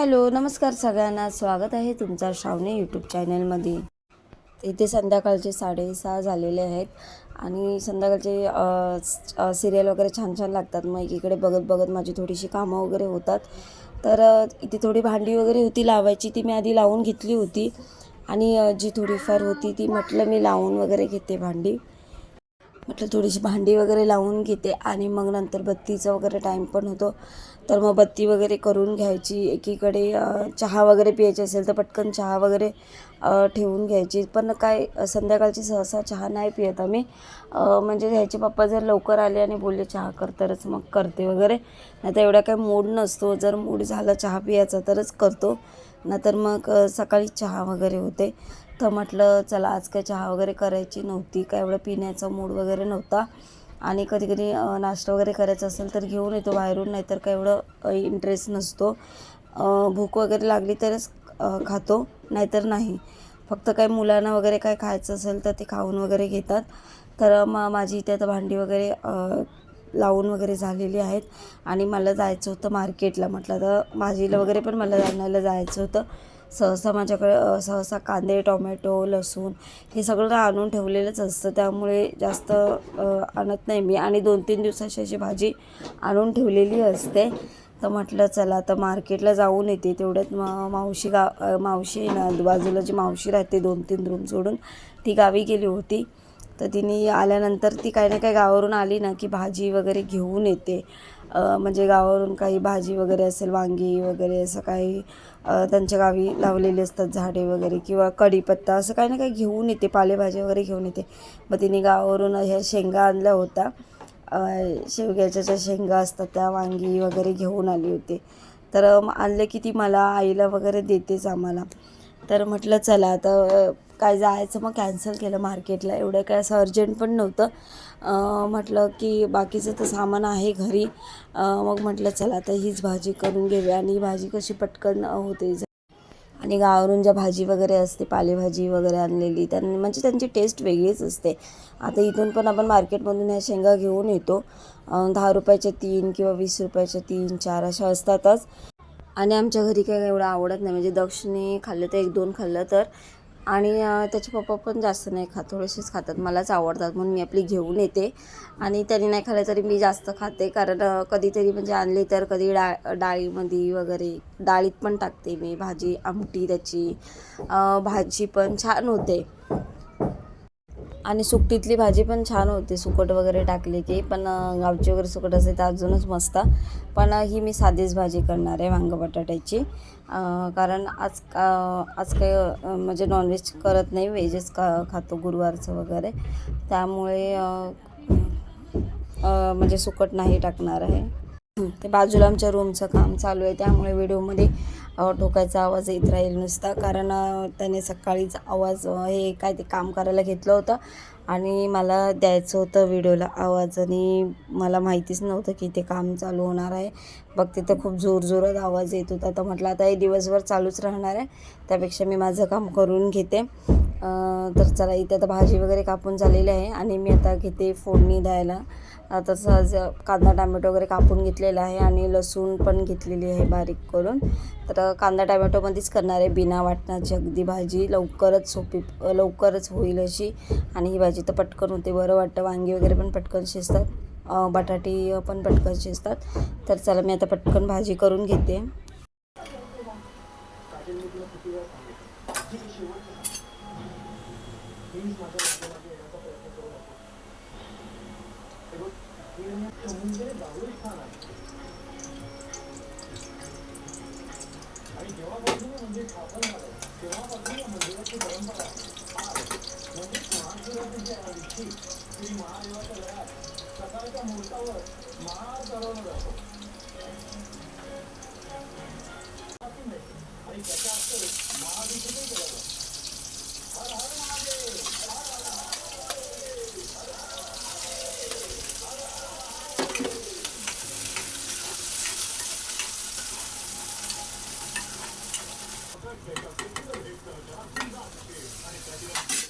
Hello नमस्कार सगळ्यांना. स्वागत आहे तुमचा श्रावणी यूट्यूब चॅनलमध्ये इथे संध्याकाळचे साडेसहा झालेले आहेत आणि संध्याकाळचे सिरियल वगैरे छान छान लागतात. मग एकीकडे बघत बघत माझी थोडीशी कामं वगैरे होतात. तर इथे थोडी भांडी वगैरे होती लावायची ती मी आधी लावून घेतली होती. आणि जी थोडीफार होती ती म्हटलं मी लावून वगैरे घेते भांडी. म्हटलं थोडीशी भांडी वगैरे लावून घेते आणि मग नंतर बत्तीचा वगैरे टाईम पण होतो. तर मग बत्ती वगैरे करून घ्यायची. एकीकडे चहा वगैरे प्यायची असेल तर पटकन चहा वगैरे ठेवून घ्यायची. पण काय संध्याकाळची सहसा चहा नाही पियत आम्ही. म्हणजे ह्याचे पप्पा जर लवकर आले आणि बोलले चहा कर तरच मग करते वगैरे. नाही तर एवढा काही मूड नसतो. जर मूड झाला चहा पियाचा तरच करतो. नाहीतर मग सकाळी चहा वगैरे होते. तर म्हटलं चला आज काय चहा वगैरे करायची नव्हती काय एवढं पिण्याचा मूड वगैरे नव्हता. आणि कधी कधी नाश्ता वगैरे करायचा असेल तर घेऊन येतो बाहेरून नाहीतर काय एवढं इंटरेस्ट नसतो. भूक वगैरे लागली तरच खातो नाहीतर नाही. फक्त काही मुलांना वगैरे काय खायचं असेल तर ते खाऊन वगैरे घेतात. तर मग माझी इथे आता भांडी वगैरे लावून वगैरे झालेली आहेत. आणि मला जायचं होतं मार्केटला म्हटलं तर भाजीला वगैरे पण मला आणायला जायचं होतं. सहसा माझ्याकडे सहसा कांदे टोमॅटो लसूण हे सगळं आणून ठेवलेलंच असतं. त्यामुळे जास्त आणत नाही मी. आणि दोन तीन दिवसाची अशी भाजी आणून ठेवलेली असते. तर म्हटलं चला आता मार्केटला जाऊन येते. तेवढ्यात मा मावशी गा मावशी ना बाजूला जी मावशी राहते दोन तीन रूम सोडून ती गावी गेली होती. तर तिने आल्यानंतर ती काही ना काही गावावरून आली ना की भाजी वगैरे घेऊन येते. म्हणजे गावावरून काही भाजी वगैरे असेल वांगी वगैरे असं काही त्यांच्या गावी लावलेली असतात झाडे वगैरे किंवा कढीपत्ता असं काही ना काही घेऊन येते पालेभाज्या वगैरे घेऊन येते. मग तिने गावावरून ह्या शेंगा आणल्या होत्या. शेवग्याच्या ज्या शेंगा असतात त्या वांगी वगैरे घेऊन आली होती. तर मग आणले की ती मला आईला वगैरे देतेच आम्हाला. तर म्हटलं चला आता काय जायचं? मग कॅन्सल केलं मार्केटला. एवढं काय असं अर्जंट पण नव्हतं. म्हटलं की बाकीचं तर सामान आहे घरी. मग म्हटलं चला आता हीच भाजी करून घेऊया. आणि ही भाजी कशी पटकन होते. आणि गावावरून ज्या भाजी वगैरे असते पालेभाजी वगैरे आणलेली त्यांनी म्हणजे त्यांची टेस्ट वेगळीच असते. आता इथून पण आपण मार्केटमधून ह्या शेंगा घेऊन येतो. दहा रुपयाच्या तीन किंवा वीस रुपयाच्या तीन चार अशा असतातच. आणि आमच्या घरी काही एवढं आवडत नाही. म्हणजे दक्षिणे खाल्लं तर एक दोन खाल्लं तर आणि त्याचे पप्पा पण जास्त नाही खात थोडेसेच खातात. मलाच आवडतात म्हणून मी आपली घेऊन येते. आणि त्यांनी नाही खाल्लं तरी मी जास्त खाते. कारण कधीतरी म्हणजे आणली तर कधी डा डाळीमध्ये वगैरे डाळीत पण टाकते मी. भाजी आमटी त्याची भाजी पण छान होते. आणि सुकटीतली भाजी पण छान होते सुकट वगैरे टाकली की. पण गावची वगैरे सुकट असेल तर अजूनच मस्त. पण ही मी साधीच भाजी करणार आहे वांग बटाट्याची. कारण आज का आज काही म्हणजे नॉनव्हेज करत नाही व्हेजच का खातो गुरुवारचं वगैरे. त्यामुळे म्हणजे सुकट नाही टाकणार आहे. ते बाजूला आमच्या रूमचं काम चालू आहे. त्यामुळे व्हिडिओमध्ये ठोकायचा आवाज येत राहील नुसता. कारण त्याने सकाळीच आवाज हे काय ते काम करायला घेतलं होतं. आणि मला द्यायचं होतं व्हिडिओला आवाज आणि मला माहितीच नव्हतं की ते काम चालू होणार आहे. बघ तिथं खूप जोरजोरात आवाज येत होता. तर म्हटलं आता हे दिवसभर चालूच राहणार आहे. त्यापेक्षा मी माझं काम करून घेते. तर चला इथे आता भाजी वगैरे कापून झालेली आहे आणि मी आता घेते फोडणी द्यायला. आता सहज कांदा टॅमॅटो वगैरे कापून घेतलेला आहे आणि लसूण पण घेतलेली आहे बारीक करून. तर कांदा टॅमॅटोमध्येच करणार आहे. बिना वाटणाची अगदी भाजी लवकरच सोपी लवकरच होईल अशी. आणि ही भाजी भाजी तर पटकन होते बरं वाटतं. वांगी वगैरे पण पटकन शिजतात. बटाटे पण पटकन शिजतात. तर चला मी आता पटकन भाजी करून घेते. आणि जेव्हापासून म्हणजे स्थापन झालं तेव्हापासून मंदिराची म्हणजे परंपरा सकाळच्या मुहूर्तावर महाग चालवलं जातो आणि त्याचा अर्थ महाभिषेकही केला जातो हर हर महादेव Thank you.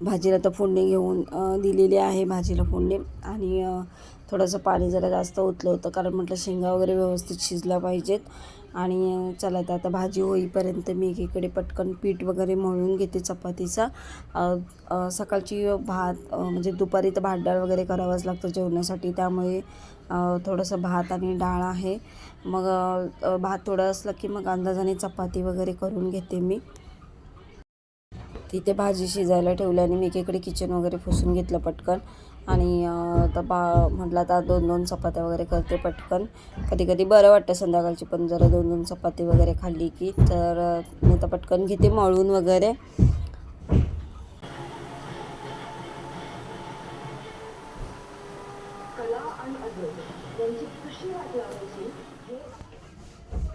भाजीला तर फोडणी घेऊन दिलेली आहे भाजीला फोडणी. आणि थोडंसं पाणी जरा जास्त ओतलं होतं कारण म्हटलं शेंगा वगैरे व्यवस्थित शिजल्या पाहिजेत. आणि चला तर आता भाजी होईपर्यंत मी एकीकडे पटकन पीठ वगैरे मळून घेते चपातीचा. सकाळची भात म्हणजे दुपारी तर भात डाळ वगैरे करावंच लागतं जेवणासाठी त्यामुळे थोडंसं भात आणि डाळ आहे. मग भात थोडं असलं की मग अंदाजाने चपाती वगैरे करून घेते मी. तिथे भाजी शिजायला ठेवली आणि मी एकीकडे किचन वगैरे पुसून घेतलं पटकन. आणि आता बा म्हटलं आता दोन दोन चपात्या वगैरे करते पटकन. कधी कधी बरं वाटतं संध्याकाळची पण जरा दोन दोन चपाती वगैरे खाल्ली की तर मी आता पटकन घेते मळून वगैरे.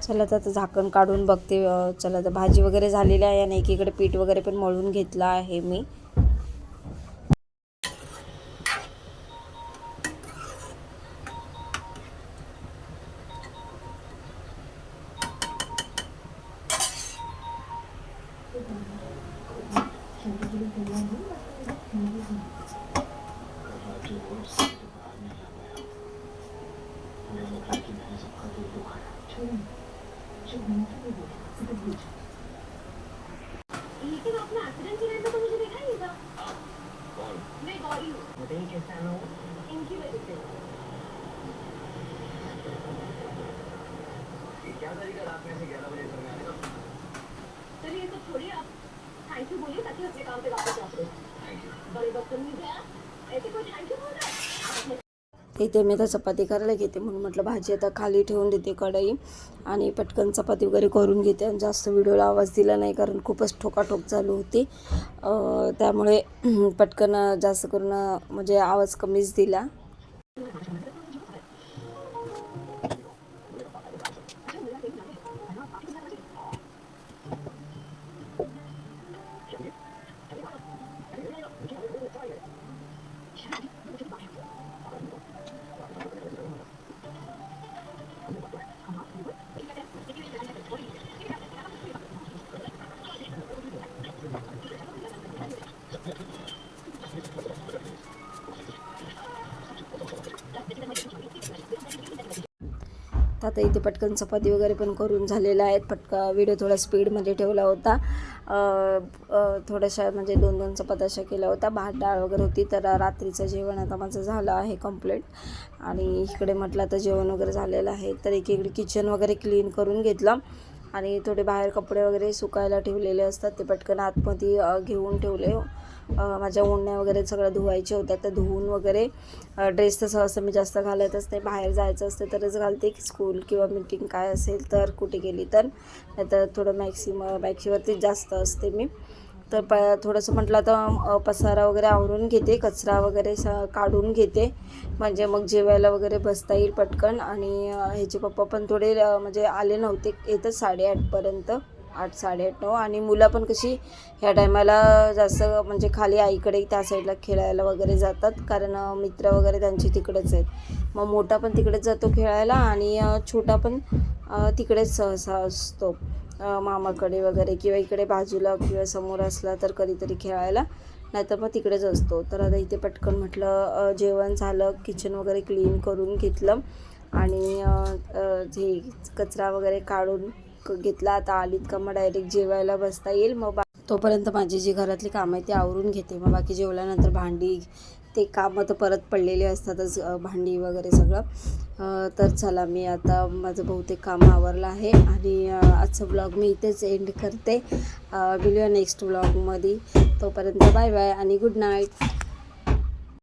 चला तर आता झाकण काढून बघते. चला तर भाजी वगैरे झालेली आहे आणि एकीकडे पीठ वगैरे पण मळून घेतलं आहे मी. लेकिन अपना एक्सीडेंट की रेट में तो मुझे देखा ही नहीं था मैं गौरी हूँ इनकी वजह से चलिए ये सब छोड़िए आप थैंक यू बोलिए ताकि अपने काम पे वापस जा सके बड़े बदतमीज है आप ऐसे कोई थैंक यू बोल रहा है आप अपने इथे मी आता चपाती करायला घेते म्हणून म्हटलं भाजी आता खाली ठेवून देते कढई आणि पटकन चपाती वगैरे करून घेते. आणि जास्त व्हिडिओला आवाज दिला नाही कारण खूपच ठोकाठोक चालू होती. अं, त्यामुळे पटकन जास्त करून म्हणजे आवाज कमीच दिला. आता इथे पटकन चपाती वगैरे पण करून झालेल्या आहेत. पटका व्हिडिओ थोडा स्पीडमध्ये ठेवला होता. थोड्याशा म्हणजे दोन दोन चपात अशा केल्या होत्या. भात डाळ वगैरे होती. तर रात्रीचं जेवण आता माझं झालं आहे कंप्लीट आणि इकडे म्हटलं तर जेवण वगैरे झालेलं आहे. तर एकीकडे किचन वगैरे क्लीन करून घेतलं. आणि थोडे बाहेर कपडे वगैरे सुकायला ठेवलेले असतात. ते पटकन आतमध्ये घेऊन ठेवले. माझ्या ओढण्या वगैरे सगळं धुवायच्या होत्या. तर धुवून वगैरे ड्रेस तसं असं मी जास्त घालतच नाही. बाहेर जायचं असते तरच घालते की स्कूल किंवा मीटिंग काय असेल तर कुठे गेली तर. नाहीतर थोडं मॅक्सिम मॅक्सीवरतीच जास्त असते मी. तर प थोडंसं म्हटलं आता पसारा वगैरे आवरून घेते कचरा वगैरे स काढून घेते. म्हणजे मग जेवायला वगैरे बसता येईल पटकन. आणि ह्याचे पप्पा पण थोडे म्हणजे आले नव्हते येतच साडेआठपर्यंत. आठ साडेआठ नऊ. आणि मुलं पण कशी ह्या टायमाला जास्त म्हणजे खाली आईकडे त्या साईडला खेळायला वगैरे जातात. कारण मित्र वगैरे त्यांचे तिकडेच आहेत. मग मोठा पण तिकडेच जातो खेळायला आणि छोटा पण तिकडेच सहसा असतो. मामाकडे वगैरे किंवा इकडे बाजूला किंवा समोर असला तर कधीतरी खेळायला. नाहीतर मग तिकडेच असतो. तर आता इथे पटकन म्हटलं जेवण झालं किचन वगैरे क्लीन करून घेतलं. आणि हे कचरा वगैरे काढून क- घेतला. आता आलीत का मग डायरेक्ट जेवायला बसता येईल. मग बा तोपर्यंत माझी जी घरातली कामं आहे ती आवरून घेते. मग बाकी जेवल्यानंतर भांडी ते कामं तर परत पडलेले असतातच भांडी वगैरे सगळं. तर चला मी आता माझं बहुतेक काम आवरलं आहे. आणि आजचं आजचा ब्लॉग मी इथेच एंड करते. भेटूया नेक्स्ट ब्लॉगमध्ये तोपर्यंत बाय बाय आणि गुड नाईट